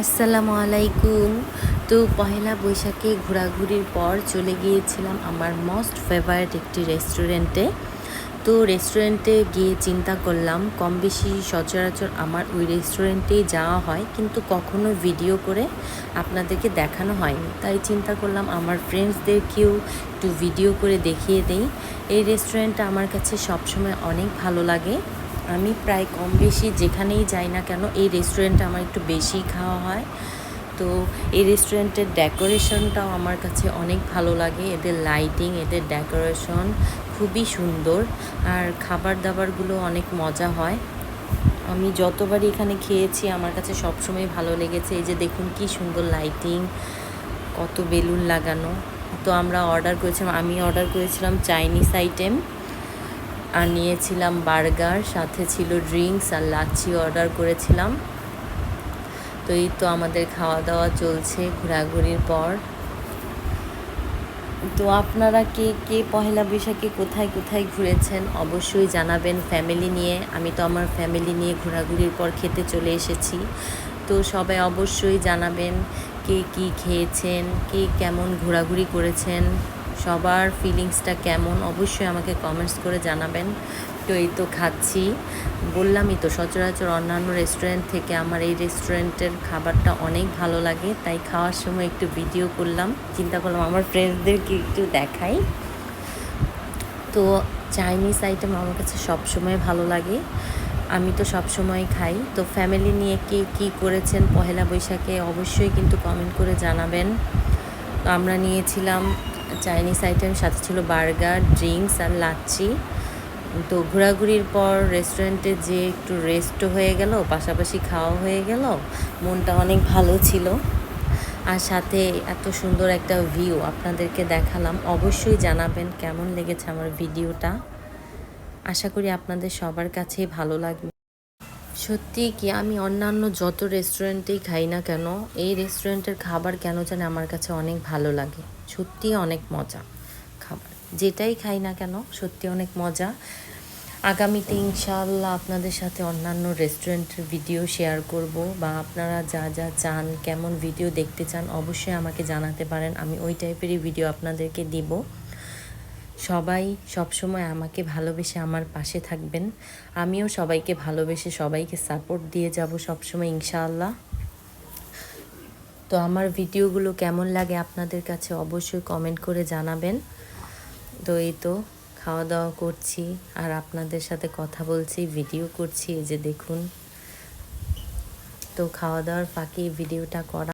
আসসালামু আলাইকুম তো পহেলা বৈশাখে ঘোরাঘুরির পর চলে গিয়েছিলাম আমার মোস্ট ফেভারিট একটি রেস্টুরেন্টে তো রেস্টুরেন্টে গিয়ে চিন্তা করলাম কম বেশি সচরাচর আমার ওই রেস্টুরেন্টেই যাওয়া হয়, কিন্তু কখনো ভিডিও করে আপনাদেরকে দেখানো হয়নি। তাই চিন্তা করলাম আমার ফ্রেন্ডসদেরকেও একটু ভিডিও করে দেখিয়ে দেই। এই রেস্টুরেন্টটা আমার কাছে সবসময় অনেক ভালো লাগে। আমি প্রায় কম বেশি যেখানেই যাই না কেন, এই রেস্টুরেন্টে আমার একটু বেশি খাওয়া হয়। তো এই রেস্টুরেন্টের ডেকোরেশনটাও আমার কাছে অনেক ভালো লাগে। এদের লাইটিং এদের ডেকোরেশন খুবই সুন্দর। আর খাবার দাবারগুলো অনেক মজা হয়। আমি যতবারই এখানে খেয়েছি, আমার কাছে সবসময় ভালো লেগেছে। এই যে দেখুন কি সুন্দর লাইটিং কত বেলুন লাগানো। তো আমরা অর্ডার করেছিলাম, আমি অর্ডার করেছিলাম চাইনিজ আইটেম আর নিয়েছিলাম বার্গার, সাথে ছিল ড্রিঙ্কস আর লাচ্ছি অর্ডার করেছিলাম। তো এই তো আমাদের খাওয়া দাওয়া চলছে ঘোরাঘুরির পর। তো আপনারা কে কে পহেলা বৈশাখে কোথায় কোথায় ঘুরেছেন অবশ্যই জানাবেন ফ্যামিলি নিয়ে। আমি তো আমার ফ্যামিলি নিয়ে ঘোরাঘুরির পর খেতে চলে এসেছি। তো সবাই অবশ্যই জানাবেন কে, কি খেয়েছেন, কে কেমন ঘোরাঘুরি করেছেন। সবার ফিলিংসটা কেমন, অবশ্যই আমাকে কমেন্টস করে জানাবেন। তো এই তো খাচ্ছি। বললামই তো, সচরাচর অন্যান্য রেস্টুরেন্ট থেকে আমার এই রেস্টুরেন্টের খাবারটা অনেক ভালো লাগে, তাই খাওয়ার সময় একটু ভিডিও করলাম। চিন্তা করলাম আমার ফ্রেন্ডসদেরকে একটু দেখাই। তো চাইনিজ আইটেম আমার কাছে সবসময় ভালো লাগে। আমি তো সব সময় খাই। তো ফ্যামিলি নিয়ে কে কী করেছেন পহেলা বৈশাখে অবশ্যই কিন্তু কমেন্ট করে জানাবেন। তো আমরা নিয়েছিলাম চাইনিজ আইটেম সাথে ছিল বার্গার, ড্রিঙ্কস আর লাচ্ছি। তো ঘোরাঘুরির পর রেস্টুরেন্টে যে একটু রেস্টও হয়ে গেল, পাশাপাশি খাওয়া হয়ে গেল, মনটা অনেক ভালো ছিল। আর সাথে এত সুন্দর একটা ভিউ আপনাদেরকে দেখালাম। অবশ্যই জানাবেন কেমন লেগেছে আমার ভিডিওটা আশা করি আপনাদের সবার কাছেই ভালো লাগবে। সত্যি কি আমি অন্যান্য যত রেস্টুরেন্টেই খাই না কেন, এই রেস্টুরেন্টের খাবার কেন জানি আমার কাছে অনেক ভালো লাগে। সত্যি অনেক মজা খাবার। যেটাই খাই না কেন, সত্যি অনেক মজা। আগামীতে ইনশাআল্লাহ আপনাদের সাথে অন্যান্য রেস্টুরেন্টের ভিডিও শেয়ার করব বা আপনারা যা যা চান, কেমন ভিডিও দেখতে চান, অবশ্যই আমাকে জানাতে পারেন। আমি ওই টাইপেরই ভিডিও আপনাদেরকে দিব। সবাই সবসময় আমাকে ভালোবেসে আমার পাশে থাকবেন। আমিও সবাইকে ভালোবেসে সবাইকে সাপোর্ট দিয়ে যাব সবসময়, ইনশাআল্লাহ। তো আমার ভিডিওগুলো কেমন লাগে আপনাদের কাছে অবশ্যই কমেন্ট করে জানাবেন। তো এই তো খাওয়া দাওয়া করছি, আর আপনাদের সাথে কথা বলছি ভিডিও করছি, এই যে দেখুন। তো খাওয়া দাওয়ার ফাঁকে ভিডিওটা করা